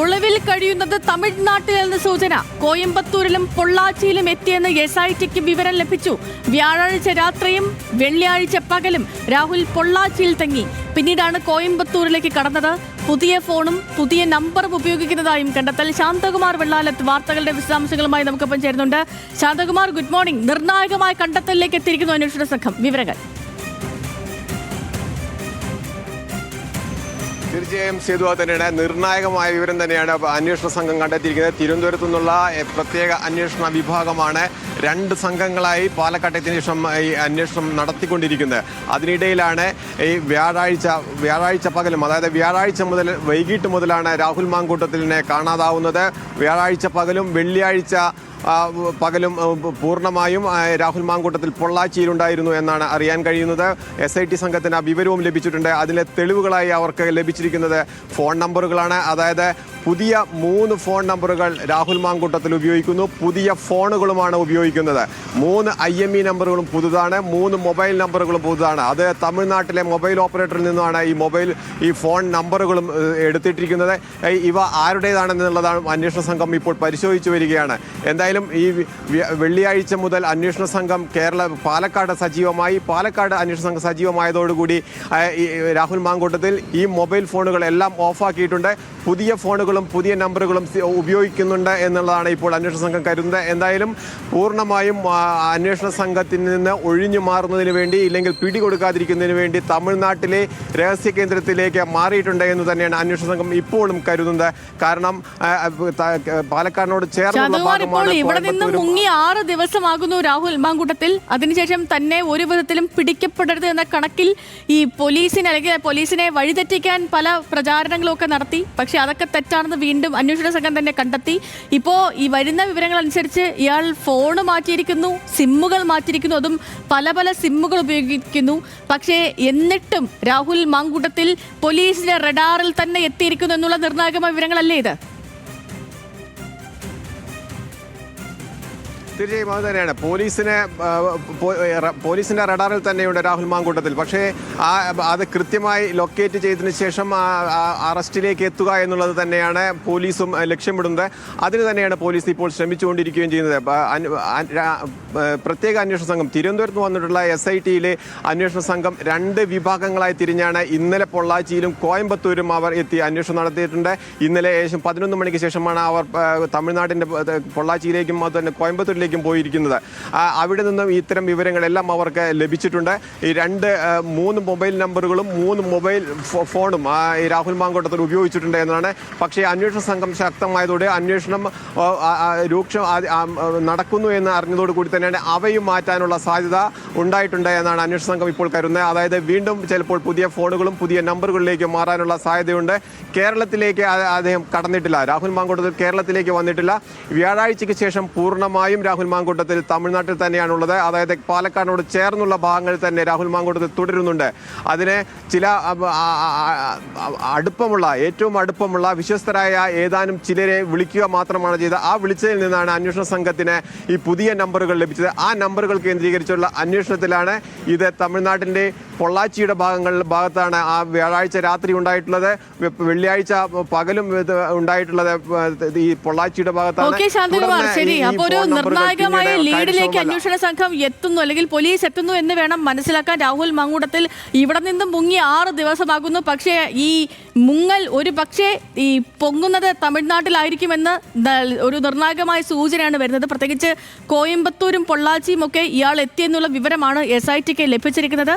ഒളിവിൽ കഴിയുന്നത് തമിഴ്നാട്ടിൽ എന്ന സൂചന. കോയമ്പത്തൂരിലും പൊള്ളാച്ചിയിലും എത്തിയെന്ന് എസ് ഐ ടിക്ക് വിവരം ലഭിച്ചു. വ്യാഴാഴ്ച രാത്രിയും വെള്ളിയാഴ്ച പകലും രാഹുൽ പൊള്ളാച്ചിയിൽ തങ്ങി. പിന്നീടാണ് കോയമ്പത്തൂരിലേക്ക് കടന്നത്. പുതിയ ഫോണും പുതിയ നമ്പറും ഉപയോഗിക്കുന്നതായും കണ്ടെത്തൽ. ശാന്തകുമാർ വെള്ളാലത്ത് വാർത്തകളുടെ വിശദാംശങ്ങളുമായി നമുക്കൊപ്പം ചേരുന്നുണ്ട്. ശാന്തകുമാർ ഗുഡ് മോർണിംഗ് നിർണായകമായ കണ്ടെത്തലിലേക്ക് എത്തിയിരിക്കുന്നു അന്വേഷണ സംഘം. വിവരങ്ങൾ. തീർച്ചയായും സേതു തന്നെയാണ്. നിർണായകമായ വിവരം തന്നെയാണ് അന്വേഷണ സംഘം കണ്ടെത്തിയിരിക്കുന്നത്. തിരുവനന്തപുരത്തു നിന്നുള്ള പ്രത്യേക അന്വേഷണ വിഭാഗമാണ് രണ്ട് സംഘങ്ങളായി പാലക്കാട്ടെത്തിന് ശേഷം ഈ അന്വേഷണം നടത്തിക്കൊണ്ടിരിക്കുന്നത്. അതിനിടയിലാണ് ഈ വ്യാഴാഴ്ച വ്യാഴാഴ്ച പകലും അതായത് വ്യാഴാഴ്ച മുതൽ വൈകിട്ട് മുതലാണ് രാഹുൽ മാങ്കൂട്ടത്തിലിനെ കാണാതാവുന്നത്. വ്യാഴാഴ്ച പകലും വെള്ളിയാഴ്ച പകലും പൂർണമായും രാഹുൽ മാങ്കൂട്ടത്തിൽ പൊള്ളാച്ചിയിലുണ്ടായിരുന്നു എന്നാണ് അറിയാൻ കഴിയുന്നത്. എസ് ഐ ടി സംഘത്തിന് ആ വിവരവും ലഭിച്ചിട്ടുണ്ട്. അതിലെ തെളിവുകളായി അവർക്ക് ലഭിച്ചിരിക്കുന്നത് ഫോൺ നമ്പറുകളാണ്. അതായത് പുതിയ മൂന്ന് ഫോൺ നമ്പറുകൾ രാഹുൽ മാങ്കൂട്ടത്തിൽ ഉപയോഗിക്കുന്നു. പുതിയ ഫോണുകളുമാണ് ഉപയോഗിക്കുന്നത്. മൂന്ന് ഐ എം ഇ നമ്പറുകളും പുതുതാണ്. മൂന്ന് മൊബൈൽ നമ്പറുകളും പുതുതാണ്. അത് തമിഴ്നാട്ടിലെ മൊബൈൽ ഓപ്പറേറ്ററിൽ നിന്നാണ് ഈ മൊബൈൽ ഈ ഫോൺ നമ്പറുകളും എടുത്തിട്ടിരിക്കുന്നത്. ഇവ ആരുടേതാണെന്നുള്ളതാണ് അന്വേഷണ സംഘം ഇപ്പോൾ പരിശോധിച്ചു വരികയാണ്. എന്തായാലും ഈ വെള്ളിയാഴ്ച മുതൽ അന്വേഷണ സംഘം കേരള പാലക്കാട് സജീവമായി. പാലക്കാട് അന്വേഷണ സംഘം സജീവമായതോടുകൂടി രാഹുൽ മാങ്കൂട്ടത്തിൽ ഈ മൊബൈൽ ഫോണുകളെല്ലാം ഓഫാക്കിയിട്ടുണ്ട്. പുതിയ ഫോണുകളും പുതിയ നമ്പറുകളും ഉപയോഗിക്കുന്നുണ്ട് എന്നുള്ളതാണ് ഇപ്പോൾ അന്വേഷണ സംഘം കരുതുന്നത്. എന്തായാലും പൂർണമായും അന്വേഷണ സംഘത്തിൽ നിന്ന് ഒഴിഞ്ഞു മാറുന്നതിന് വേണ്ടി ഇല്ലെങ്കിൽ പിടികൊടുക്കാതിരിക്കുന്നതിന് വേണ്ടി തമിഴ്നാട്ടിലെ രഹസ്യ കേന്ദ്രത്തിലേക്ക് മാറിയിട്ടുണ്ട് എന്ന് തന്നെയാണ് അന്വേഷണ സംഘം ഇപ്പോഴും കരുതുന്നത്. കാരണം പാലക്കാടിനോട് ഇവിടെ നിന്ന് മുങ്ങി ആറ് ദിവസമാകുന്നു രാഹുൽ മാങ്കൂട്ടത്തിൽ. അതിനുശേഷം തന്നെ ഒരു വിധത്തിലും പിടിക്കപ്പെടരുത് എന്ന കണക്കിൽ ഈ പോലീസിനെ അല്ലെങ്കിൽ പോലീസിനെ വഴിതെറ്റിക്കാൻ പല പ്രചാരണങ്ങളും ഒക്കെ നടത്തി. പക്ഷെ അതൊക്കെ തെറ്റാണെന്ന് വീണ്ടും അന്വേഷണ സംഘം തന്നെ കണ്ടെത്തി. ഇപ്പോൾ ഈ വരുന്ന വിവരങ്ങൾ അനുസരിച്ച് ഇയാൾ ഫോണ് മാറ്റിയിരിക്കുന്നു സിമ്മുകൾ മാറ്റിയിരിക്കുന്നു അതും പല പല സിമ്മുകൾ ഉപയോഗിക്കുന്നു. പക്ഷേ എന്നിട്ടും രാഹുൽ മാങ്കൂട്ടത്തിൽ പോലീസിന്റെ റഡാറിൽ തന്നെ എത്തിയിരിക്കുന്നു എന്നുള്ള നിർണായകമായ വിവരങ്ങളല്ലേ ഇത്? തീർച്ചയായും അത് തന്നെയാണ്. പോലീസിനെ പോലീസിന്റെ റഡാറിൽ തന്നെയുണ്ട് രാഹുൽ മാങ്കൂട്ടത്തിൽ. പക്ഷേ ആ അത് കൃത്യമായി ലൊക്കേറ്റ് ചെയ്തതിന് ശേഷം അറസ്റ്റിലേക്ക് എത്തുക എന്നുള്ളത് തന്നെയാണ് പോലീസും ലക്ഷ്യമിടുന്നത്. അതിന് തന്നെയാണ് പോലീസ് ഇപ്പോൾ ശ്രമിച്ചുകൊണ്ടിരിക്കുകയും ചെയ്യുന്നത്. പ്രത്യേക അന്വേഷണ സംഘം തിരുവനന്തപുരത്ത് വന്നിട്ടുള്ള എസ് ഐ ടിയിലെ അന്വേഷണ സംഘം രണ്ട് വിഭാഗങ്ങളായി തിരിഞ്ഞാണ് ഇന്നലെ പൊള്ളാച്ചിയിലും കോയമ്പത്തൂരും അവർ എത്തി അന്വേഷണം നടത്തിയിട്ടുണ്ട്. ഇന്നലെ ഏകദേശം പതിനൊന്ന് മണിക്ക് ശേഷമാണ് അവർ തമിഴ്നാടിന്റെ പൊള്ളാച്ചിയിലേക്കും അത് തന്നെ കോയമ്പത്തൂരിലേക്കും പോയിരിക്കുന്നത്. അവിടെ നിന്നും ഇത്തരം വിവരങ്ങളെല്ലാം അവർക്ക് ലഭിച്ചിട്ടുണ്ട്. ഈ രണ്ട് മൂന്ന് മൊബൈൽ നമ്പറുകളും മൂന്ന് മൊബൈൽ ഫോണും ഈ രാഹുൽ മാങ്കോട്ടത്തിൽ ഉപയോഗിച്ചിട്ടുണ്ട് എന്നാണ് പക്ഷേ അന്വേഷണ സംഘം ശക്തമായതോടെ അന്വേഷണം രൂക്ഷം നടക്കുന്നു എന്ന് അറിഞ്ഞതോട് കൂടി തന്നെയാണ് അവയും മാറ്റാനുള്ള സാധ്യത ഉണ്ടായിട്ടുണ്ട് എന്നാണ് അന്വേഷണ സംഘം ഇപ്പോൾ കരുതുന്നത്. അതായത് വീണ്ടും ചിലപ്പോൾ പുതിയ ഫോണുകളും പുതിയ നമ്പറുകളിലേക്ക് മാറാനുള്ള സാധ്യതയുണ്ട്. കേരളത്തിലേക്ക് അദ്ദേഹം കടന്നിട്ടില്ല. രാഹുൽ മാങ്കോട്ടത്തിൽ കേരളത്തിലേക്ക് വന്നിട്ടില്ല. വ്യാഴാഴ്ചയ്ക്ക് ശേഷം പൂർണമായും രാഹുൽ മാങ്കൂട്ടത്തിൽ തമിഴ്നാട്ടിൽ തന്നെയാണുള്ളത്. അതായത് പാലക്കാടിനോട് ചേർന്നുള്ള ഭാഗങ്ങളിൽ തന്നെ രാഹുൽ മാങ്കൂട്ടത്തിൽ തുടരുന്നുണ്ട്. അതിന് ചില അടുപ്പമുള്ള ഏറ്റവും അടുപ്പമുള്ള വിശ്വസ്തരായ ഏതാനും ചിലരെ വിളിക്കുക മാത്രമാണ് ചെയ്തത്. ആ വിളിച്ചതിൽ നിന്നാണ് അന്വേഷണ സംഘത്തിന് ഈ പുതിയ നമ്പറുകൾ ലഭിച്ചത്. ആ നമ്പറുകൾ കേന്ദ്രീകരിച്ചുള്ള അന്വേഷണത്തിലാണ് ഇത് തമിഴ്നാട്ടിന്റെ പൊള്ളാച്ചിയുടെ ഭാഗങ്ങളിൽ ഭാഗത്താണ് ആ വ്യാഴാഴ്ച രാത്രി ഉണ്ടായിട്ടുള്ളത്. വെള്ളിയാഴ്ച പകലും ഉണ്ടായിട്ടുള്ളത് ഈ പൊള്ളാച്ചിയുടെ ഭാഗത്താണ്. ശരി. അപ്പോൾ ഒരു നിർണായകമായ ലീഡിലേക്ക്. അന്വേഷണ സംഘം എത്തുന്നു അല്ലെങ്കിൽ പോലീസ് എത്തുന്നു എന്ന് വേണം മനസ്സിലാക്കാൻ. രാഹുൽ മങ്ങൂടത്തിൽ ഇവിടെ നിന്നും മുങ്ങി ആറ് ദിവസമാകുന്നു. പക്ഷേ ഈ മുങ്ങൽ ഒരു പക്ഷേ ഈ പൊങ്ങുന്നത് തമിഴ്നാട്ടിലായിരിക്കുമെന്ന് ഒരു നിർണായകമായ സൂചനയാണ് വരുന്നത്. പ്രത്യേകിച്ച് കോയമ്പത്തൂരും പൊള്ളാച്ചിയും ഒക്കെ ഇയാൾ എത്തിയെന്നുള്ള വിവരമാണ് എസ് ഐ ടിക്ക് ലഭിച്ചിരിക്കുന്നത്.